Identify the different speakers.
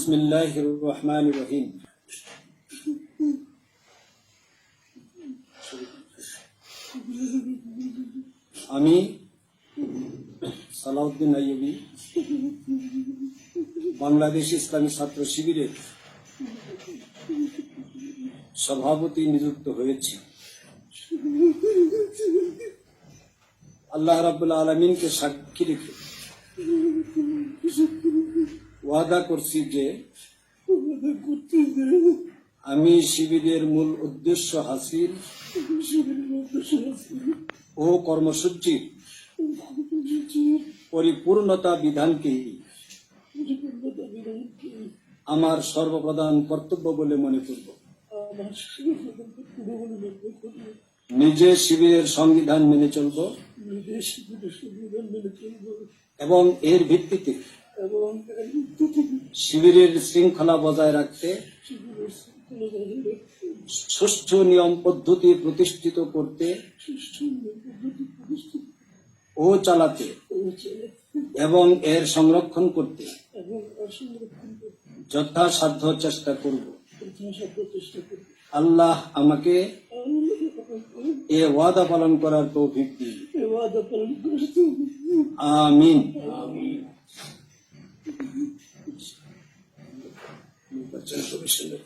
Speaker 1: بسم الله الرحمن الرحيم আমি সালাউদ্দিন আইয়ুবী বাংলাদেশ ইসলামী ছাত্র শিবিরের সভাপতি নিযুক্ত হয়েছি আল্লাহ রাবুল আলমিনকে সাক্ষী রেখে ওয়াদা করছি যে আমি শিবিরের মূল উদ্দেশ্য হাসিল ও কর্মসূচির পরিপূর্ণতা বিধানকে আমার সর্বপ্রধান কর্তব্য বলে মনে করব। নিজে শিবিরের সংবিধান মেনে চলব। এবং এর ভিত্তিতে শিবিরের শৃঙ্খলা বজায় রাখতে সুষ্ঠু নিয়ম পদ্ধতি প্রতিষ্ঠিত করতে ও চালাতে এবং এর সংরক্ষণ করতে যথাসাধ্য চেষ্টা করব। আল্লাহ আমাকে এ ওয়াদা পালন করার তৌফিক দিন।
Speaker 2: পালন করতে
Speaker 1: আমিন। নির্বাচন কমিশনের